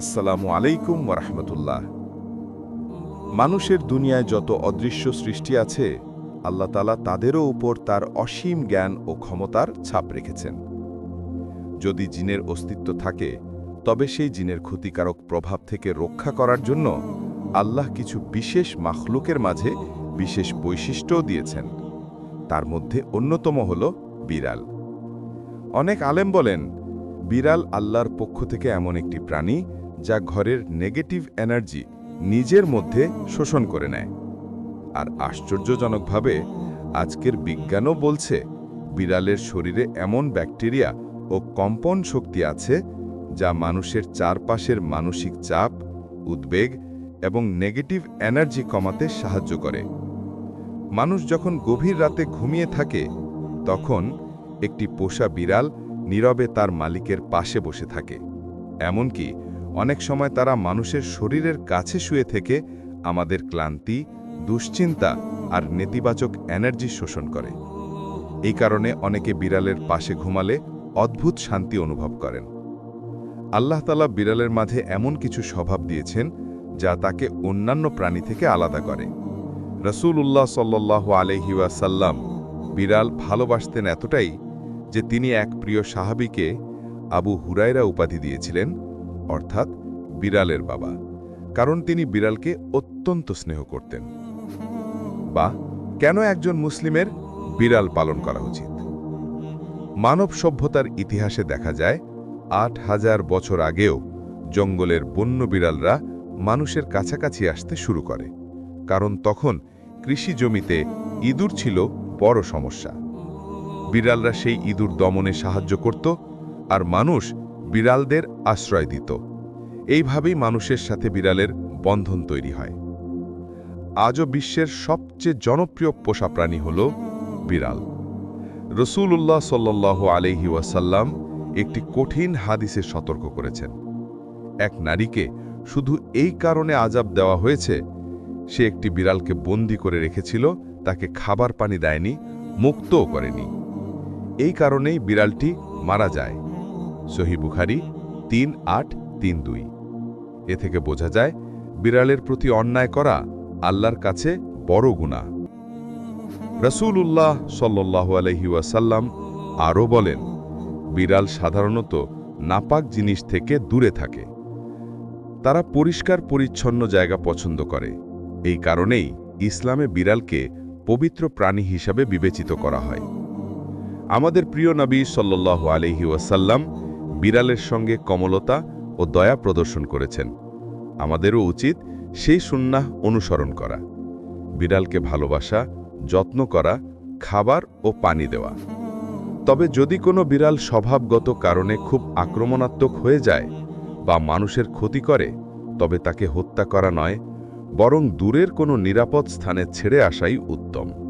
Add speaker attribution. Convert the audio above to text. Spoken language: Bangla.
Speaker 1: আসসালামু আলাইকুম ওরহমতুল্লাহ মানুষের দুনিয়ায় যত অদৃশ্য সৃষ্টি আছে, আল্লাহ তালা তাদেরও উপর তার অসীম জ্ঞান ও ক্ষমতার ছাপ রেখেছেন। যদি জিনের অস্তিত্ব থাকে, তবে সেই জিনের ক্ষতিকারক প্রভাব থেকে রক্ষা করার জন্য আল্লাহ কিছু বিশেষ মাখলুকের মাঝে বিশেষ বৈশিষ্ট্যও দিয়েছেন। তার মধ্যে অন্যতম হল বিড়াল। অনেক আলেম বলেন, বিড়াল আল্লাহর পক্ষ থেকে এমন একটি প্রাণী যা ঘরের নেগেটিভ এনার্জি নিজের মধ্যে শোষণ করে নেয়। আর আশ্চর্যজনকভাবে, আজকের বিজ্ঞানও বলছে, বিড়ালের শরীরে এমন ব্যাকটেরিয়া ও কম্পন শক্তি আছে, যা মানুষের চারপাশের মানসিক চাপ, উদ্বেগ এবং নেগেটিভ এনার্জি কমাতে সাহায্য করে। মানুষ যখন গভীর রাতে ঘুমিয়ে থাকে, তখন একটি পোষা বিড়াল নীরবে তার মালিকের পাশে বসে থাকে। এমনকি অনেক সময় তারা মানুষের শরীরের কাছে শুয়ে থেকে আমাদের ক্লান্তি, দুশ্চিন্তা আর নেতিবাচক এনার্জি শোষণ করে। এই কারণে অনেকে বিড়ালের পাশে ঘুমালে অদ্ভুত শান্তি অনুভব করেন। আল্লাহ তালা বিড়ালের মাঝে এমন কিছু স্বভাব দিয়েছেন যা তাকে অন্যান্য প্রাণী থেকে আলাদা করে। রসুল উল্লাহ সাল্লাহ আলহিউসাল্লাম বিড়াল ভালোবাসতেন এতটাই যে তিনি এক প্রিয় সাহাবিকে আবু হুরায়রা উপাধি দিয়েছিলেন অর্থাৎ বিড়ালের বাবা, কারণ তিনি বিড়ালকে অত্যন্ত স্নেহ করতেন। বা কেন একজন মুসলিমের বিড়াল পালন করা উচিত? মানব সভ্যতার ইতিহাসে দেখা যায়, আট হাজার বছর আগেও জঙ্গলের বন্য বিড়ালরা মানুষের কাছাকাছি আসতে শুরু করে, কারণ তখন কৃষি জমিতে ইঁদুর ছিল বড় সমস্যা। বিড়ালরা সেই ইঁদুর দমনে সাহায্য করত, আর মানুষ বিড়ালদের আশ্রয় দিত। এইভাবেই মানুষের সাথে বিড়ালের বন্ধন তৈরি হয়। আজও বিশ্বের সবচেয়ে জনপ্রিয় পোষা প্রাণী হল বিড়াল। রসুল্লাহ সাল্লাহ আলহি ওয়াসাল্লাম একটি কঠিন হাদিসে সতর্ক করেছেন। এক নারীকে শুধু এই কারণে আজাব দেওয়া হয়েছে, সে একটি বিড়ালকে বন্দি করে রেখেছিল, তাকে খাবার পানি দেয়নি, মুক্তও করেনি। এই কারণেই বিড়ালটি মারা যায়। সহি বুখারি তিন আট তিন দুই। এ থেকে বোঝা যায়, বিড়ালের প্রতি অন্যায় করা আল্লাহর কাছে বড় গুণা রসুল উল্লাহ সাল্লাহ আলহি ওয়াসাল্লাম আরও বলেন, বিড়াল সাধারণত নাপাক জিনিস থেকে দূরে থাকে। তারা পরিষ্কার পরিচ্ছন্ন জায়গা পছন্দ করে। এই কারণেই ইসলামে বিড়ালকে পবিত্র প্রাণী হিসাবে বিবেচিত করা হয়। আমাদের প্রিয় নবী সাল্লাহ আলহি ওয়াসাল্লাম বিড়ালের সঙ্গে কমলতা ও দয়া প্রদর্শন করেছেন। আমাদেরও উচিত সেই সুন্নাহ অনুসরণ করা। বিড়ালকে ভালোবাসা, যত্ন করা, খাবার ও পানি দেওয়া। তবে যদি কোনো বিড়াল স্বভাবগত কারণে খুব আক্রমণাত্মক হয়ে যায় বা মানুষের ক্ষতি করে, তবে তাকে হত্যা করা নয়, বরং দূরের কোনো নিরাপদ স্থানে ছেড়ে আসাই উত্তম।